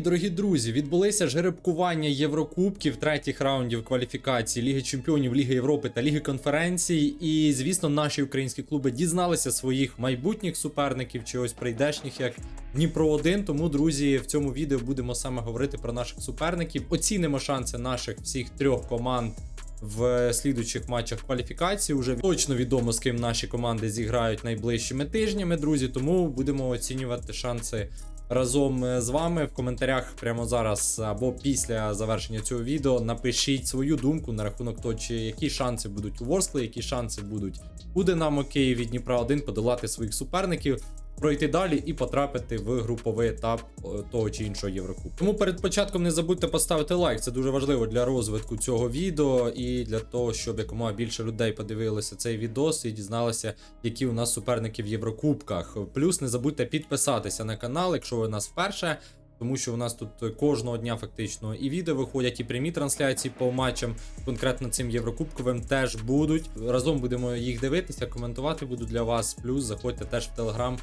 Дорогі друзі! Відбулися жеребкування Єврокубків третіх раундів кваліфікації Ліги Чемпіонів, Ліги Європи та Ліги конференцій. І звісно, наші українські клуби дізналися своїх майбутніх суперників чи ось прийдешніх як Дніпро 1 Тому, друзі, в цьому відео будемо саме говорити про наших суперників. Оцінимо шанси наших всіх трьох команд. В слідуючих матчах кваліфікації вже точно відомо, з ким наші команди зіграють найближчими тижнями, друзі. Тому будемо оцінювати шанси разом е, з вами в коментарях прямо зараз або після завершення цього відео. Напишіть свою думку на рахунок того, чи які шанси будуть у Ворскли, які шанси будуть у Динамо Київ від Дніпра 1 подолати своїх суперників. Пройти далі і потрапити в груповий етап е, того чи іншого Єврокубку. Тому перед початком не забудьте поставити лайк. Це дуже важливо для розвитку цього відео і для того, щоб якомога більше людей подивилися цей відос і дізналися, які у нас суперники в Єврокубках. Плюс не забудьте підписатися на канал, якщо ви нас вперше. Тому що у нас тут кожного дня фактично і відео виходять, і прямі трансляції по матчам, конкретно цим Єврокубковим теж будуть. Разом будемо їх дивитися, коментувати буду для вас. Плюс заходьте теж в Телеграм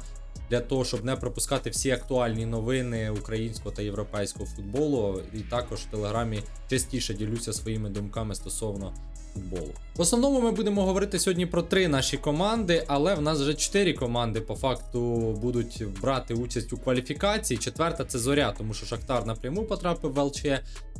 для того, щоб не пропускати всі актуальні новини українського та європейського футболу. І також в Телеграмі частіше ділюся своїми думками стосовно футболу. В основному ми будемо говорити сьогодні про три наші команди, але в нас вже чотири команди по факту будуть брати участь у кваліфікації. Четверта це зоря, тому що Шахтар напряму потрапив в ЛЧ.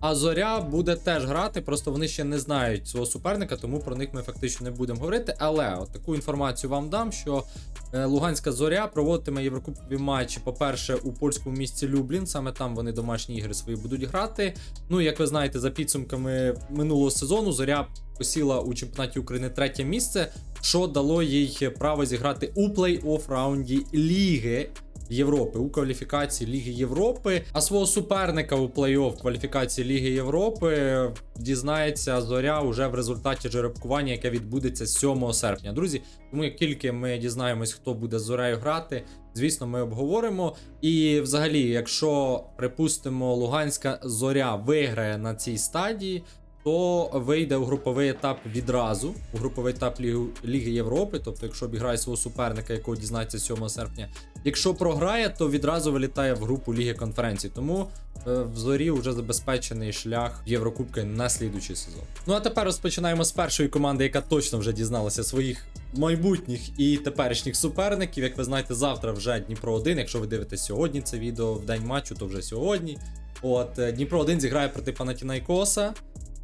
А зоря буде теж грати, просто вони ще не знають свого суперника, тому про них ми фактично не будемо говорити. Але от таку інформацію вам дам, що е, Луганська зоря проводитиме єврокубкові матчі, по-перше, у польському місті Люблін. Саме там вони домашні ігри свої будуть грати. Ну, як ви знаєте, за підсумками минулого сезону зоря посіла у чемпіонаті України третє місце, що дало їй право зіграти у плей-офф раунді Ліги. Європи у кваліфікації Ліги Європи, а свого суперника у плей-офф кваліфікації Ліги Європи дізнається зоря уже в результаті жеребкування, яке відбудеться 7 серпня. Друзі, тому як тільки ми дізнаємось, хто буде з зорею грати, звісно, ми обговоримо. І взагалі, якщо припустимо, Луганська зоря виграє на цій стадії. То вийде у груповий етап відразу, у груповий етап Ліги, Ліги Європи. Тобто, якщо обіграє свого суперника, якого дізнається 7 серпня. Якщо програє, то відразу вилітає в групу Ліги конференцій. Тому е, в зорі вже забезпечений шлях Єврокубки на слідучий сезон. Ну а тепер розпочинаємо з першої команди, яка точно вже дізналася своїх майбутніх і теперішніх суперників. Як ви знаєте, завтра вже Дніпро 1. Якщо ви дивитесь сьогодні це відео в день матчу, то вже сьогодні. От е, Дніпро 1 зіграє проти Панатінайкоса.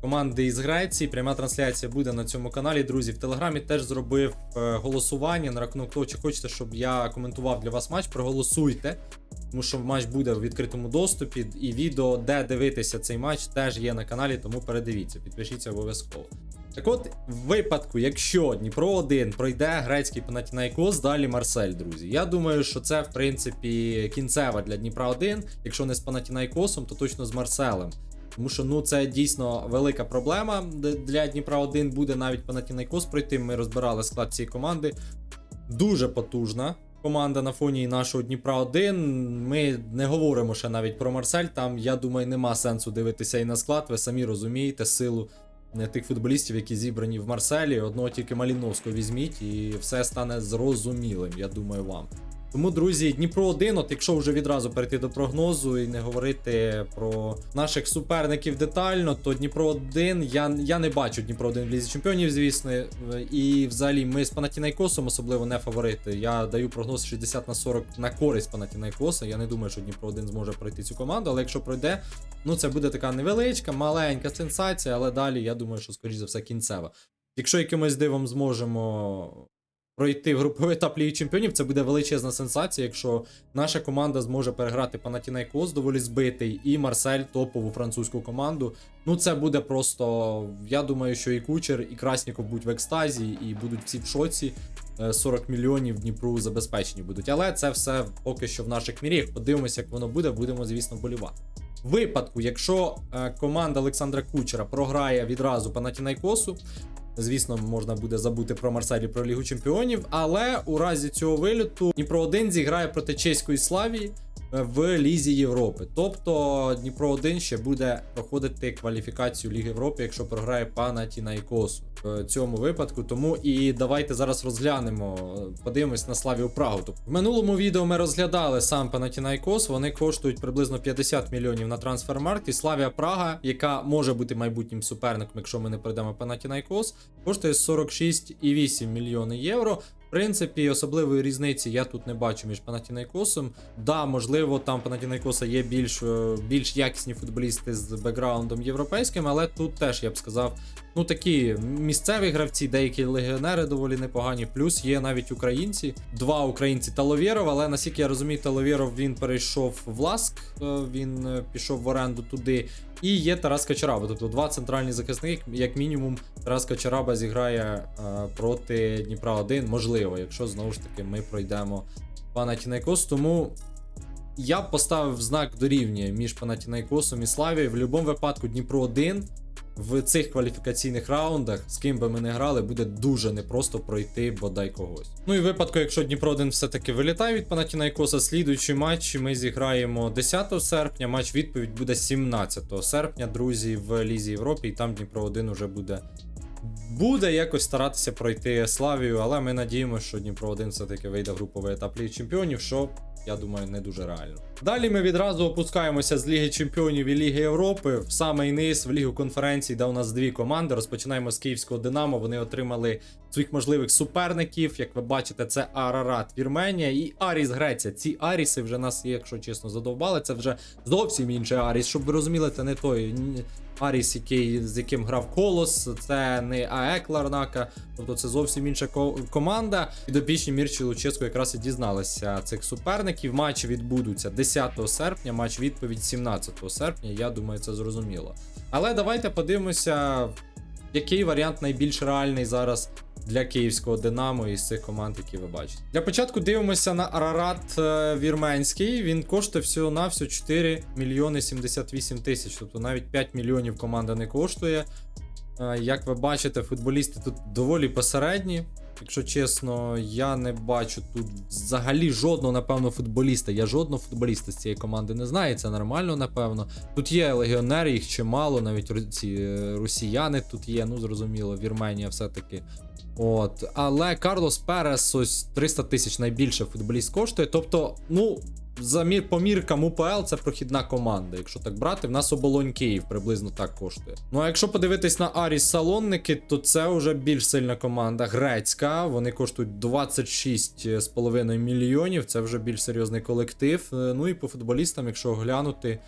Команди із Греції, пряма трансляція буде на цьому каналі. Друзі, в Телеграмі теж зробив е, голосування на рахунок того, чи хочете, щоб я коментував для вас матч. Проголосуйте, тому що матч буде в відкритому доступі, і відео, де дивитися цей матч, теж є на каналі, тому передивіться, підпишіться обов'язково. Так от, в випадку, якщо Дніпро 1 пройде грецький Панатінайкос, далі Марсель, друзі. Я думаю, що це в принципі кінцева для Дніпра 1. Якщо не з Панатінайкосом, то точно з Марселем. Тому що ну це дійсно велика проблема для Дніпра 1 буде навіть Панатінайкос пройти. Ми розбирали склад цієї команди. Дуже потужна команда на фоні нашого Дніпра 1. Ми не говоримо ще навіть про Марсель. Там, я думаю, нема сенсу дивитися і на склад. Ви самі розумієте силу е, тих футболістів, які зібрані в Марселі. Одного тільки Маліновського візьміть, і все стане зрозумілим, я думаю, вам. Тому, друзі, Дніпро 1, от якщо вже відразу перейти до прогнозу і не говорити про наших суперників детально, то Дніпро 1, я я не бачу Дніпро 1 в Лізі Чемпіонів, звісно. І взагалі ми з Панатінайкосом особливо не фаворити. Я даю прогноз 60 на 40 на користь Панатінайкоса. Я не думаю, що Дніпро 1 зможе пройти цю команду, але якщо пройде, ну це буде така невеличка, маленька сенсація, але далі я думаю, що скоріш за все кінцева. Якщо якимось дивом зможемо пройти в груповий етап Ліги Чемпіонів, це буде величезна сенсація, якщо наша команда зможе переграти Панатінайкос, доволі збитий, і Марсель топову французьку команду. Ну це буде просто. Я думаю, що і Кучер, і Красніков будуть в екстазі, і будуть всі в шоці. 40 мільйонів Дніпру забезпечені будуть. Але це все поки що в наших мірях. Подивимося, як воно буде, будемо, звісно, болівати. В випадку, якщо е, команда Олександра Кучера програє відразу Панатінайкосу, Звісно, можна буде забути про Марселі про Лігу Чемпіонів, але у разі цього виліту Дніпро 1 зіграє проти чеської Славії. Е, в Лізі Європи. Тобто Дніпро 1 ще буде проходити кваліфікацію Ліги Європи, якщо програє Панатінайкосу в цьому випадку. Тому і давайте зараз розглянемо, подивимось на Славію Прагу. Тобто, в минулому відео ми розглядали сам Панатінайкос. Вони коштують приблизно 50 мільйонів на трансфермаркті. Славія Прага, яка може бути майбутнім суперником, якщо ми не пройдемо Панатінайкос, коштує 46,8 мільйони євро. Принципі, особливої різниці я тут не бачу між Панатінайкосом. Да, можливо, там Панатінайкоса є більш, е, більш якісні футболісти з бекграундом європейським, але тут теж я б сказав, ну такі місцеві гравці, деякі легіонери доволі непогані. Плюс є навіть українці. Два українці Таловєров, але наскільки я розумію, Таловєров він перейшов в Ласк, е, він е, пішов в оренду туди. І є Тарас Качараба. Тобто два центральні захисники, як мінімум, Тарас Качараба зіграє е, проти Дніпра 1, можливо, якщо знову ж таки ми пройдемо Панатінайкос. Тому я поставив знак дорівнює між Панатінайкосом і Славією. В будь-якому випадку Дніпро 1 в цих кваліфікаційних раундах, з ким би ми не грали, буде дуже непросто пройти бодай когось. Ну і випадку, якщо Дніпро 1 все-таки вилітає від Панатінайкоса, слідуючий матч ми зіграємо 10 серпня. Матч відповідь буде 17 серпня, друзі, в Лізі Європі, і там Дніпро 1 вже буде. Буде якось старатися пройти Славію, але ми надіємося, що Дніпро 1 все-таки вийде в груповий етап Ліги Чемпіонів, що я думаю, не дуже реально. Далі ми відразу опускаємося з Ліги Чемпіонів і Ліги Європи в самий низ в Лігу конференцій, де у нас дві команди. Розпочинаємо з Київського Динамо. Вони отримали своїх можливих суперників. Як ви бачите, це Арарат Вірменія і Аріс Греція. Ці Аріси вже нас, якщо чесно, задовбали. Це вже зовсім інший Аріс. Щоб ви розуміли, це не той Аріс, який, з яким грав Колос, це не АЕК Ларнака, тобто це зовсім інша ко- команда. Підопічні Мірчі Луческо якраз і дізналися цих суперників. Матчі відбудуться 10 серпня, матч відповідь 17 серпня. Я думаю, це зрозуміло. Але давайте подивимося, який варіант найбільш реальний зараз для київського Динамо із цих команд, які ви бачите. Для початку дивимося на Арарат е, Вірменський. Він коштує всього на всього 4 мільйони 78 тисяч. Тобто навіть 5 мільйонів команда не коштує. Е, Як ви бачите, футболісти тут доволі посередні. Якщо чесно, я не бачу тут взагалі жодного, напевно, футболіста. Я жодного футболіста з цієї команди не знаю, це нормально, напевно. Тут є легіонери, їх чимало, навіть ці е, росіяни тут є, ну зрозуміло, Вірменія все-таки. От, але Карлос Перес ось 300 тисяч найбільше футболіст коштує. Тобто, ну, за мір, по міркам УПЛ це прохідна команда. Якщо так брати, в нас оболонь Київ приблизно так коштує. Ну а якщо подивитись на Аріс Салонники, то це вже більш сильна команда. Грецька. Вони коштують 26,5 мільйонів. Це вже більш серйозний колектив. Е, Ну і по футболістам, якщо глянути.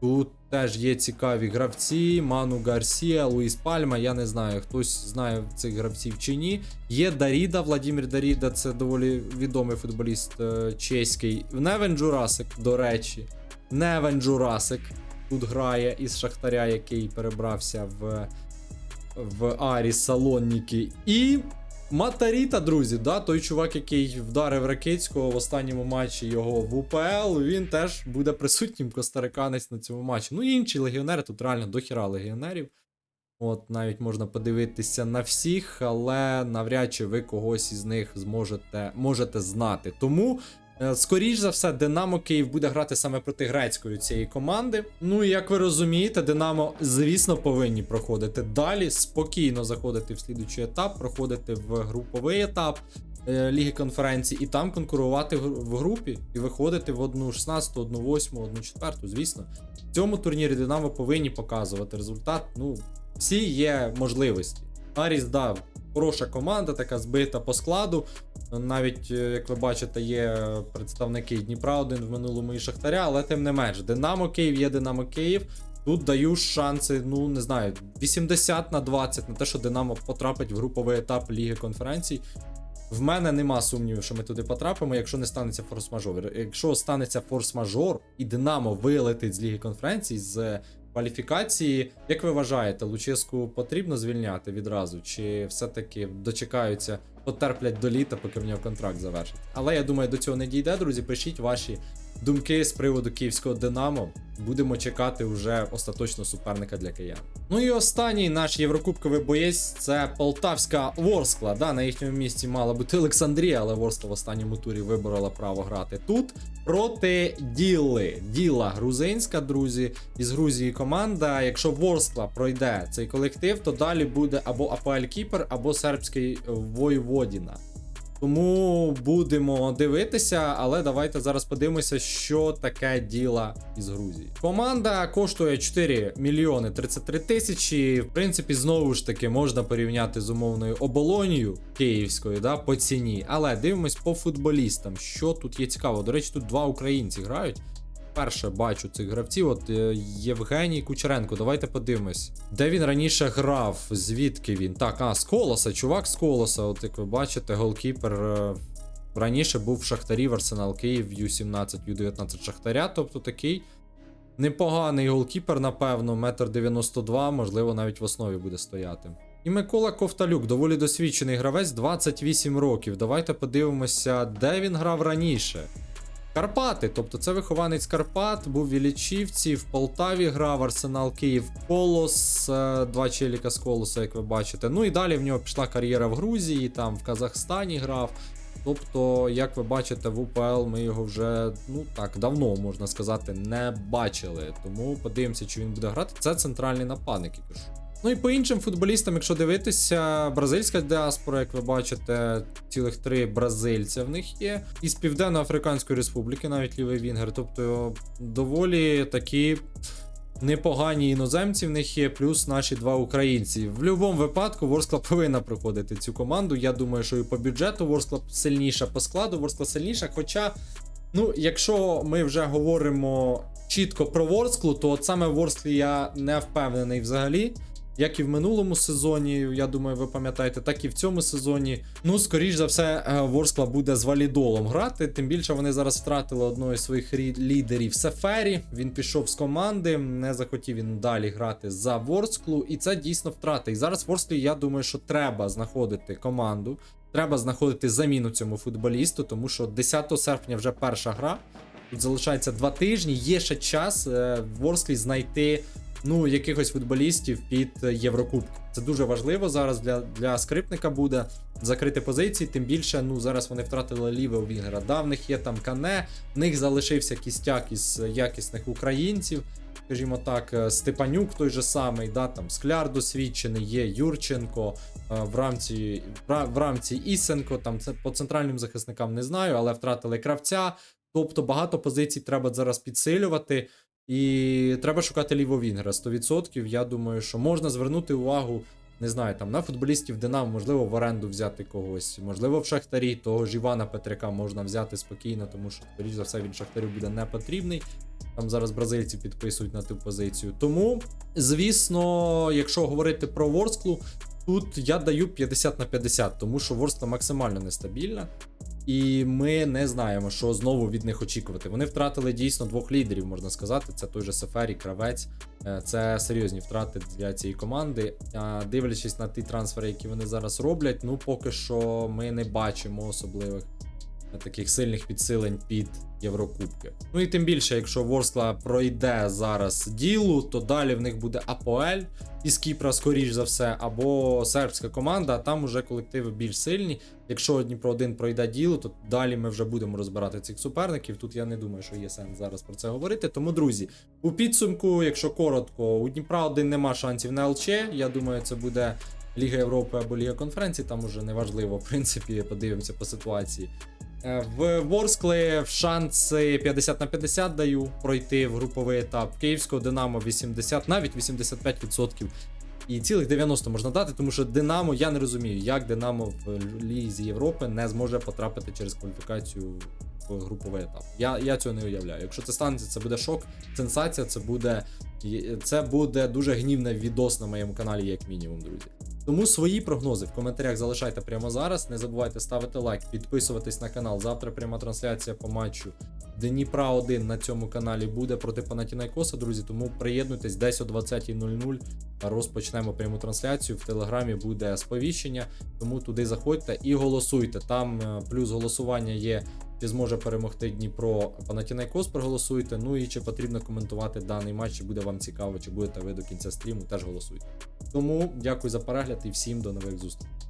Тут теж є цікаві гравці: Ману Гарсія, Луїс Пальма. Я не знаю, хтось знає цих гравців чи ні. Є Даріда, Владимир Даріда, це доволі відомий футболіст е, чеський. Невен Джурасик, до речі. Невен Джурасик тут грає із Шахтаря, який перебрався в, в Арі Салонніки. І Матаріта, друзі, да, той чувак, який вдарив Ракицького в останньому матчі його в УПЛ, він теж буде присутнім костариканець на цьому матчі. Ну і інші легіонери, тут реально дохіра легіонерів. От навіть можна подивитися на всіх, але навряд чи ви когось із них зможете можете знати. Тому, скоріш за все, Динамо Київ буде грати саме проти грецької цієї команди. Ну і як ви розумієте, Динамо, звісно, повинні проходити далі, спокійно заходити в слідуючий етап, проходити в груповий етап. е, Ліги конференції і там конкурувати в в групі і виходити в одну 16, одну 8, одну 4, звісно. В цьому турнірі Динамо повинні показувати результат. Ну, всі є можливості. Аріс дав хороша команда, така збита по складу. Навіть, е, як ви бачите, є представники Дніпра 1 в минулому і Шахтаря, але тим не менш, Динамо Київ є Динамо Київ. Тут даю шанси, ну не знаю, 80 на 20 на те, що Динамо потрапить в груповий етап Ліги конференцій. В мене нема сумнівів, що ми туди потрапимо, якщо не станеться форс-мажор. Якщо станеться форс-мажор і Динамо вилетить з Ліги конференцій з кваліфікації, як ви вважаєте, Луческу потрібно звільняти відразу? Чи все-таки дочекаються, потерплять до літа, поки в нього контракт завершить? Але я думаю, до цього не дійде, друзі. Пишіть ваші думки з приводу київського Динамо. Будемо чекати вже остаточно суперника для киян. Ну і останній наш єврокубковий боєць це полтавська Ворскла. Да, на їхньому місці мала бути Олександрія, але Ворскла в останньому турі виборола право грати тут проти Діли. Діла грузинська, друзі. Із Грузії команда. Якщо Ворскла пройде цей колектив, то далі буде або АПЛ Кіпер, або сербський Войводіна. Тому будемо дивитися, але давайте зараз подивимося, що таке діла із Грузії. Команда коштує 4 мільйони 33 тисячі. В принципі, знову ж таки можна порівняти з умовною оболонію київською, да, по ціні. Але дивимось по футболістам, що тут є цікаво. До речі, тут два українці грають. Перше бачу цих гравців. От е, Євгеній Кучеренко. Давайте подивимось. Де він раніше грав? Звідки він? Так, а, з колоса, чувак з колоса. От як ви бачите, голкіпер. е, Раніше був в Шахтарі в Арсенал Київ Ю-17, Ю-19 Шахтаря. Тобто такий непоганий голкіпер, напевно, метр 92, можливо, навіть в основі буде стояти. І Микола Ковталюк, доволі досвідчений гравець, 28 років. Давайте подивимося, де він грав раніше. Карпати, тобто це вихованець Карпат, був в Ілічівці, в Полтаві грав, Арсенал Київ, Колос, е, два челіка з Колоса, як ви бачите. Ну і далі в нього пішла кар'єра в Грузії, там в Казахстані грав. Тобто, як ви бачите, в УПЛ ми його вже ну так давно можна сказати не бачили. Тому подивимося, чи він буде грати. Це центральний нападник, я кажу. Ну і по іншим футболістам, якщо дивитися, бразильська діаспора, як ви бачите, цілих три бразильця в них є. Із Південно-Африканської Республіки, навіть лівий Вінгер. Тобто доволі такі непогані іноземці в них є, плюс наші два українці. В будь-якому випадку Ворскла повинна проходити цю команду. Я думаю, що і по бюджету Ворскла сильніша, по складу Ворскла сильніша. Хоча, ну, якщо ми вже говоримо чітко про Ворсклу, то от саме в Ворсклі я не впевнений взагалі. Як і в минулому сезоні, я думаю, ви пам'ятаєте, так і в цьому сезоні. Ну, скоріш за все, е, Ворскла буде з валідолом грати. Тим більше вони зараз втратили одного із своїх рі- лідерів Сефері. Він пішов з команди, не захотів він далі грати за Ворсклу, і це дійсно втрата. І зараз Ворсклі, я думаю, що треба знаходити команду, треба знаходити заміну цьому футболісту, тому що 10 серпня вже перша гра. Тут залишається два тижні. Є ще час е, в Ворсклі знайти ну, якихось футболістів під Єврокубки. Це дуже важливо зараз для, для скрипника буде закрити позиції. Тим більше, ну зараз вони втратили лівого вінгера. Да, в них є там кане, в них залишився кістяк із якісних українців. Скажімо так, е, Степанюк той же самий, да, там Скляр досвідчений, є Юрченко, е, в рамці, в рамці Ісенко, там це по центральним захисникам не знаю, але втратили кравця. Тобто багато позицій треба зараз підсилювати. І треба шукати лівовінгера 100%. Я думаю, що можна звернути увагу, не знаю, там на футболістів Динамо, можливо, в оренду взяти когось, можливо, в Шахтарі, того ж Івана Петряка можна взяти спокійно, тому що, скоріш за все, він Шахтарю буде не потрібний. Там зараз бразильці підписують на ту позицію. Тому, звісно, якщо говорити про Ворсклу, тут я даю 50 на 50, тому що Ворскла максимально нестабільна. І ми не знаємо, що знову від них очікувати. Вони втратили дійсно двох лідерів, можна сказати. Це той же Сефері, Кравець. Е, Це серйозні втрати для цієї команди. А дивлячись на ті трансфери, які вони зараз роблять, ну поки що ми не бачимо особливих таких сильних підсилень під Єврокубки. Ну і тим більше, якщо Ворскла пройде зараз ділу, то далі в них буде Апоель із Кіпра, скоріш за все, або сербська команда, а там уже колективи більш сильні. Якщо Дніпро 1 пройде діло, то далі ми вже будемо розбирати цих суперників. Тут я не думаю, що є сенс зараз про це говорити. Тому, друзі, у підсумку, якщо коротко, у Дніпра 1 нема шансів на ЛЧ. Я думаю, це буде Ліга Європи або Ліга конференції. Там уже неважливо, в принципі, подивимося по ситуації. Е, В Ворскли в шанси 50 на 50 даю пройти в груповий етап. Київського Динамо 80, навіть 85%. І цілих 90 можна дати, тому що Динамо, я не розумію, як Динамо в Лізі Європи не зможе потрапити через кваліфікацію в груповий етап. Я, я цього не уявляю. Якщо це станеться, це буде шок, сенсація, це буде, це буде дуже гнівний відос на моєму каналі, як мінімум, друзі. Тому свої прогнози в коментарях залишайте прямо зараз. Не забувайте ставити лайк, підписуватись на канал. Завтра пряма трансляція по матчу Дніпра 1 на цьому каналі буде проти Панатінайкоса, друзі. Тому приєднуйтесь десь о 20.00. Розпочнемо пряму трансляцію. В телеграмі буде сповіщення, тому туди заходьте і голосуйте. Там е, плюс голосування є чи зможе перемогти Дніпро Панатінайкос, проголосуйте. Ну і чи потрібно коментувати даний матч, чи буде вам цікаво, чи будете ви до кінця стріму, теж голосуйте. Тому дякую за перегляд і всім до нових зустрічей.